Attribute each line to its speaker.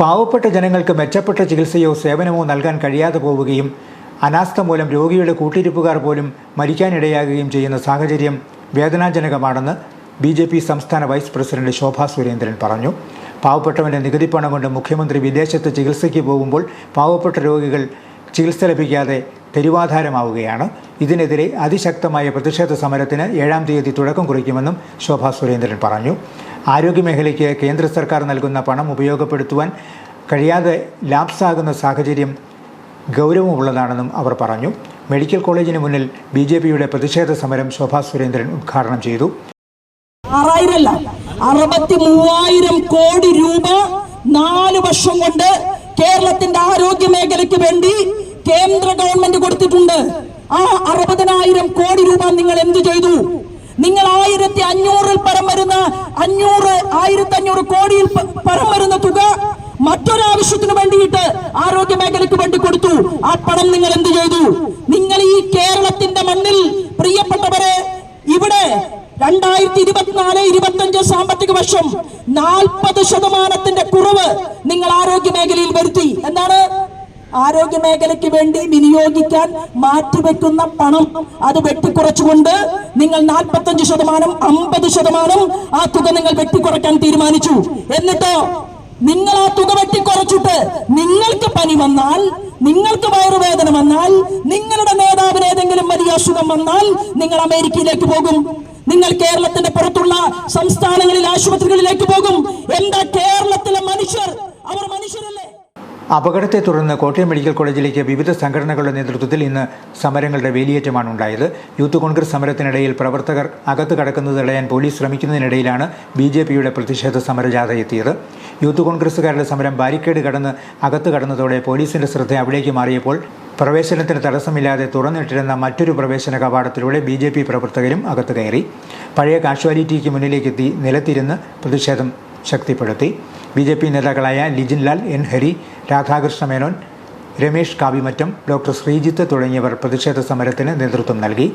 Speaker 1: പാവപ്പെട്ട ജനങ്ങൾക്ക് മെച്ചപ്പെട്ട ചികിത്സയോ സേവനമോ നൽകാൻ കഴിയാതെ പോവുകയും അനാസ്ഥ മൂലം രോഗിയുടെ കൂട്ടിരിപ്പുകാർ പോലും മരിക്കാനിടയാകുകയും ചെയ്യുന്ന സാഹചര്യം വേദനാജനകമാണെന്ന് ബി ജെ പി സംസ്ഥാന വൈസ് പ്രസിഡന്റ് ശോഭാ സുരേന്ദ്രൻ പറഞ്ഞു. പാവപ്പെട്ടവന്റെ നികുതിപ്പണം കൊണ്ട് മുഖ്യമന്ത്രി വിദേശത്ത് ചികിത്സയ്ക്ക് പോകുമ്പോൾ പാവപ്പെട്ട രോഗികൾ ചികിത്സ ലഭിക്കാതെ തെരുവാധാരമാവുകയാണ്. ഇതിനെതിരെ അതിശക്തമായ പ്രതിഷേധ സമരത്തിന് ഏഴാം തീയതി തുടക്കം കുറിക്കുമെന്നും ശോഭാ സുരേന്ദ്രൻ പറഞ്ഞു. ആരോഗ്യമേഖലയ്ക്ക് കേന്ദ്ര സർക്കാർ നൽകുന്ന പണം ഉപയോഗപ്പെടുത്തുവാൻ കഴിയാതെ ലാപ്സാകുന്ന സാഹചര്യം ഗൗരവമുള്ളതാണെന്നും അവർ പറഞ്ഞു. മെഡിക്കൽ കോളേജിന് മുന്നിൽ ബി ജെ പിയുടെ പ്രതിഷേധ സമരം ശോഭാ സുരേന്ദ്രൻ ഉദ്ഘാടനം ചെയ്തു.
Speaker 2: കോടി രൂപ നാല് വർഷം കൊണ്ട് കേരളത്തിന്റെ ആരോഗ്യ മേഖലയ്ക്ക് വേണ്ടി കേന്ദ്ര ഗവൺമെന്റ് കൊടുത്തിട്ടുണ്ട്. ആ അറുപതിനായിരം കോടി രൂപ നിങ്ങൾ എന്തു ചെയ്തു? നിങ്ങൾ ആയിരത്തി വരുന്ന അഞ്ഞൂറ് ആയിരത്തി അഞ്ഞൂറ് കോടിയിൽ പരം വരുന്ന തുക മറ്റൊരാവശ്യത്തിന് വേണ്ടിയിട്ട് ആരോഗ്യ മേഖലയ്ക്ക് വേണ്ടി കൊടുത്തു. ആ പണം നിങ്ങൾ എന്ത് ചെയ്തു? നിങ്ങൾ ഈ കേരളത്തിന്റെ മണ്ണിൽ പ്രിയപ്പെട്ടവരെ ഇവിടെ രണ്ടായിരത്തി ഇരുപത്തിനാല് ഇരുപത്തഞ്ച് സാമ്പത്തിക വർഷം നാൽപ്പത് ശതമാനത്തിന്റെ കുറവ് നിങ്ങൾ ആരോഗ്യ മേഖലയിൽ വരുത്തി. എന്താണ്? ആരോഗ്യ മേഖലയ്ക്ക് വേണ്ടി വിനിയോഗിക്കാൻ മാറ്റിവെക്കുന്ന പണം അത് വെട്ടിക്കുറച്ചുകൊണ്ട് നിങ്ങൾ നാൽപ്പത്തഞ്ച് ശതമാനം അമ്പത് ശതമാനം ആ തുക നിങ്ങൾ വെട്ടിക്കുറയ്ക്കാൻ തീരുമാനിച്ചു. എന്നിട്ടോ നിങ്ങൾ ആ തുക വെട്ടിക്കുറച്ചിട്ട് നിങ്ങൾക്ക് പനി വന്നാൽ നിങ്ങൾക്ക് വയറുവേദന വന്നാൽ നിങ്ങളുടെ നേതാവിന് ഏതെങ്കിലും വലിയ അസുഖം വന്നാൽ നിങ്ങൾ അമേരിക്കയിലേക്ക് പോകും. നിങ്ങൾ കേരളത്തിന്റെ പുറത്തുള്ള സംസ്ഥാനങ്ങളിൽ ആശുപത്രികളിലേക്ക് പോകും. എന്താ
Speaker 1: അപകടത്തെ തുടർന്ന് കോട്ടയം മെഡിക്കൽ കോളേജിലേക്ക് വിവിധ സംഘടനകളുടെ നേതൃത്വത്തിൽ ഇന്ന് സമരങ്ങളുടെ വേലിയേറ്റമാണ് ഉണ്ടായത്. യൂത്ത് കോൺഗ്രസ് സമരത്തിനിടയിൽ പ്രവർത്തകർ അകത്ത് കടക്കുന്നത് തടയാൻ പോലീസ് ശ്രമിക്കുന്നതിനിടയിലാണ് ബി ജെ പിയുടെ പ്രതിഷേധ സമരജാഥ എത്തിയത് യൂത്ത് കോൺഗ്രസുകാരുടെ സമരം ബാരിക്കേഡ് കടന്ന് അകത്ത് കടന്നതോടെ പോലീസിന്റെ ശ്രദ്ധ അവിടേക്ക് മാറിയപ്പോൾ പ്രവേശനത്തിന് തടസ്സമില്ലാതെ തുറന്നിട്ടിരുന്ന മറ്റൊരു പ്രവേശന കവാടത്തിലൂടെ ബി ജെ പി പ്രവർത്തകരും അകത്ത് കയറി. പഴയ കാഷ്വാലിറ്റിക്ക് മുന്നിലേക്കെത്തി നിലത്തിരുന്ന് പ്രതിഷേധം ശക്തിപ്പെടുത്തി. ബി ജെ പി നേതാക്കളായ ലിജിൻ ലാൽ എൻ ഹരി രാധാകൃഷ്ണ മേനോൻ രമേഷ് കാവിമറ്റം ഡോക്ടർ ശ്രീജിത്ത് തുടങ്ങിയവർ പ്രതിഷേധ സമരത്തിന് നേതൃത്വം നൽകി.